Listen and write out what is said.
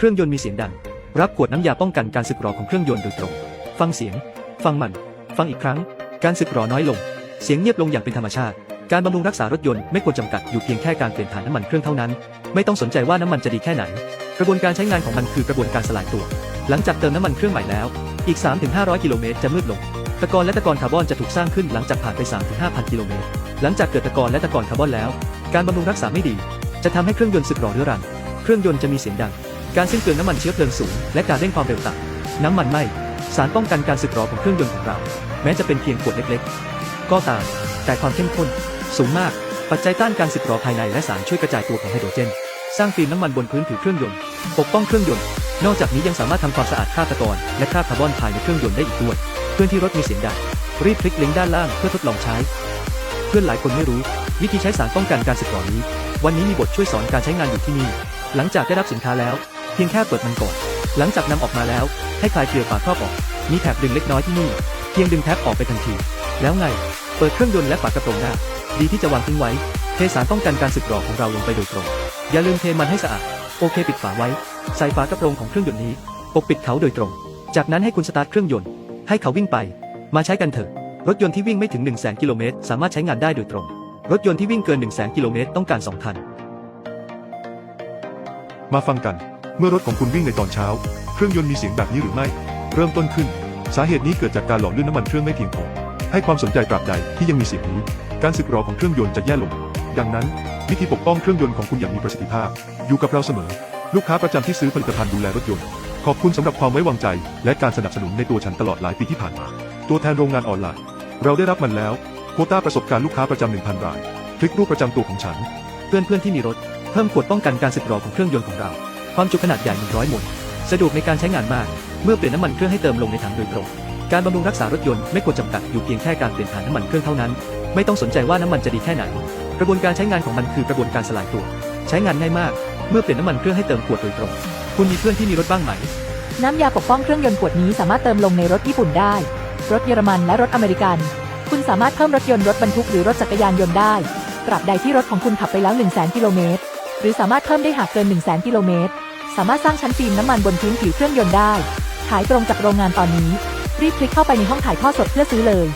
เครื่องยนต์มีเสียงดัง รับขวดน้ำยาป้องกันการสึกหรอของเครื่องยนต์โดยตรง ฟังเสียง ฟังมัน ฟังอีกครั้ง การสึกหรอน้อยลง เสียงเงียบลงอย่างเป็นธรรมชาติ การบำรุงรักษารถยนต์ไม่ควรจำกัดอยู่เพียงแค่การเปลี่ยนถ่านน้ำมันเครื่องเท่านั้น ไม่ต้องสนใจว่าน้ำมันจะดีแค่ไหน กระบวนการใช้งานของมันคือกระบวนการสลายตัว หลังจากเติมน้ำมันเครื่องใหม่แล้ว อีก 3-500 กิโลเมตรจะมืดลง ตะกอนและตะกอนคาร์บอนจะถูกสร้างขึ้นหลังจากผ่านไป 3-5,000 กิโลเมตร หลังจากเกิดตะกอนและตะกอนคาร์บอนแล้ว การบำรุงรักษาไม่ดี จะทำให้เครื่องยนต์สึกหรอเรื้อรัง เครื่องยนต์จะมีเสียงดัง การสิ้นเปลืองน้ำมันเชื้อเพลิงสูง และการเร่งความเร็วต่ำน้ำมันไหม้สารป้องกันการสึกหรอของเครื่องยนต์ของเรา แม้จะเป็นเพียงขวดเล็กๆ ก็ตาม แต่ความเข้มข้น สูงมาก ปัจจัยต้านการสึกหรอภายในและสารช่วยกระจายตัวของไฮโดรเจน สร้างฟิล์มน้ำมันบนพื้นผิวเครื่องยนต์ ปกป้องเครื่องยนต์ นอกจากนี้ยังสามารถทำความสะอาดคราบตะกอนและคราบคาร์บอนภายในเครื่องยนต์ได้อีกด้วย เพื่อนที่รถมีเสียงดังรีบคลิกลิงก์ด้านล่างเพื่อทดลองใช้ เพื่อนหลายคนไม่รู้ วิธีใช้สารป้องกันการสึกหรอนี้ วันนี้มีบทช่วยสอนการใช้งานอยู่ที่นี่ หลังจากได้รับสินค้าแล้ว เพียงแค่เปิดมันก่อน หลังจากนำออกมาแล้ว ให้คลายเกลียวฝาครอบออก มีแถบดึงเล็กน้อยที่นี่ เพียงดึงแท็บออกไปทันที แล้วไง เปิดเครื่องยนต์และฝากระโปรงได้า ดีที่จะวางทิ้งไว้ เทสารป้องกันการสึกหรอของเราลงไปโดยตรง อย่าลืมเทมันให้สะอาด โอเค ปิดฝาไว้ ใส่ฝากระโปรงของเครื่องยนต์นี้ ปกปิดเขาโดยตรง จากนั้นให้คุณสตาร์ทเครื่องยนต์ ให้เขาวิ่งไป มาใช้กันเถอะ รถยนต์ที่วิ่งไม่ถึง 1 0 0 0 0 0กิโลเมตรสามารถใช้งานได้โดยตรง รถยนต์ที่วิ่งเกิน 1 0 0 0 0 0กิโลเมตรต้องการ2คันมาฟังกัน เมื่อรถของคุณวิ่งในตอนเช้า เครื่องยนต์มีเสียงแบบนี้หรือไม่ เริ่มต้นขึ้น สาเหตุนี้เกิดจากการหล่อลื่นน้ำมันเครื่องไม่เพียงพอให้ความสนใจตราบใดที่ยังมีเสียงนี้การสึกหรอของเครื่องยนต์จะแย่ลง ดังนั้น วิธีปกป้องเครื่องยนต์ของคุณอย่างมีประสิทธิภาพ อยู่กับเราเสมอ ลูกค้าประจำที่ซื้อผลิตภัณฑ์ดูแลรถยนต์ ขอบคุณสำหรับความไว้วางใจ และการสนับสนุนในตัวฉันตลอดหลายปีที่ผ่านมา ตัวแทนโรงงานออนไลน์ เราได้รับมันแล้ว โควต้าประสบการณ์ลูกค้าประจำ1,000ราย คลิกรูปประจำตัวของฉัน เพื่อนเพื่อนๆที่มีรถ เพิ่มขวดป้องกันการสึกหรอของเครื่องยนต์ของเรา ความจุขนาดใหญ่100มลสะดวกในการใช้งานมาก เมื่อเปลี่ยนน้ำมันเครื่องให้เติมลงในถังโดยตรง การบำรุงรักษารถยนต์ไม่ควรจำกัดอยู่เพียงแค่การเปลี่ยนถ่านน้ำมันเครื่องเท่านั้น ไม่ต้องสนใจว่าน้ำมันจะดีแค่ไหน กระบวนการใช้งานของมันคือกระบวนการสลายตัว ใช้งานง่ายมาก เมื่อเปลี่ยนน้ำมันเครื่องให้เติมขวดโดยตรง คุณมีเพื่อนที่มีรถบ้างไหม น้ำยาปกป้องเครื่องยนต์ขวดนี้สามารถเติมลงในรถญี่ปุ่นได้ รถเยอรมันและรถอเมริกัน คุณสามารถเพิ่มรถยนต์รถบรรทุกหรือรถจักรยานยนต์ได้ตราบใดที่รถของคุณขับไปแล้ว 1 0 0 0 0 0กิโลเมตร หรือสามารถเพิ่มได้หากเกิน 1 0 0 0 0 0กิโลเมตร สามารถสร้างชั้นฟิล์มน้ำมันบนพื้นผิวเครื่องยนต์ได้ ขายตรงจากโรงงานตอนนี้ รีบคลิกเข้าไปในห้องถ่ายทอดสดเพื่อซื้อเลย